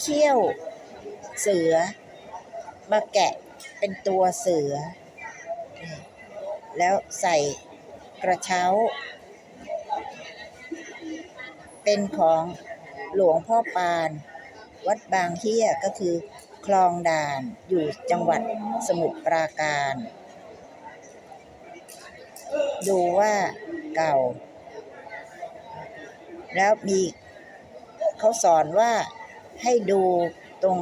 เขี้ยว เสือ มาแกะเป็นตัวเสือ แล้วใส่กระเช้า เป็นของหลวงพ่อปาน วัดบางเฮียก็คือคลองด่านอยู่จังหวัดสมุทรปราการ ดูว่าเก่า แล้วมีเขาสอนว่า ให้ดูตรง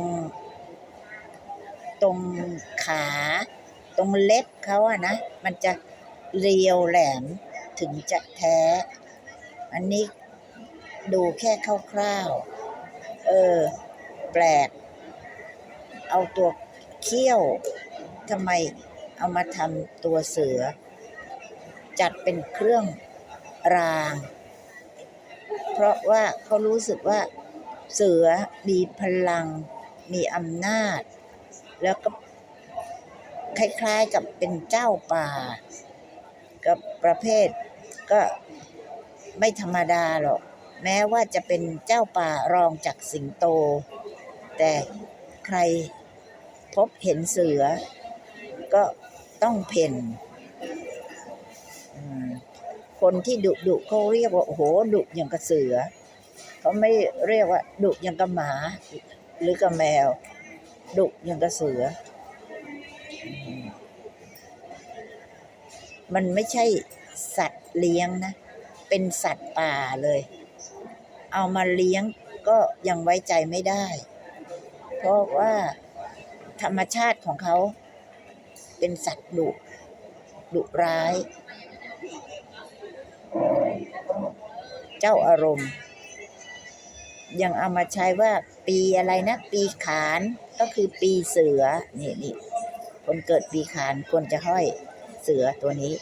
ตรงขา ตรงเล็บเขาอะนะ มันจะเรียวแหลมถึงจะแท้ อันนี้ดูแค่คร่าวๆ เออ แปลก เอาตัวเขี้ยวทำไมเอามาทำตัวเสือ จัดเป็นเครื่องราง เพราะว่าเขารู้สึกว่า เสือมีพลัง มีอำนาจ แล้วก็คล้ายๆกับเป็นเจ้าป่า กับประเภทก็ไม่ธรรมดาหรอก แม้ว่าจะเป็นเจ้าป่ารองจากสิงโต แต่ใครพบเห็นเสือ ก็ต้องเพ่นคนที่ดุดุเขาเรียกว่าโอ้โหดุอย่างกับเสือ เขาไม่เรียกว่า ดุย่างกับหมา หรือกับแมว ดุย่างกับเสือ มันไม่ใช่สัตว์เลี้ยงนะ เป็นสัตว์ป่าเลย เอามาเลี้ยงก็ยังไว้ใจไม่ได้ เพราะว่าธรรมชาติของเขา เป็นสัตว์ดุ ดุร้าย เจ้าอารมณ์ ยังเอามาใช้ว่าปีอะไรนะ ปีขานก็คือปีเสือนี่นี่คนเกิดปีขานควรจะห้อยเสือตัวนี้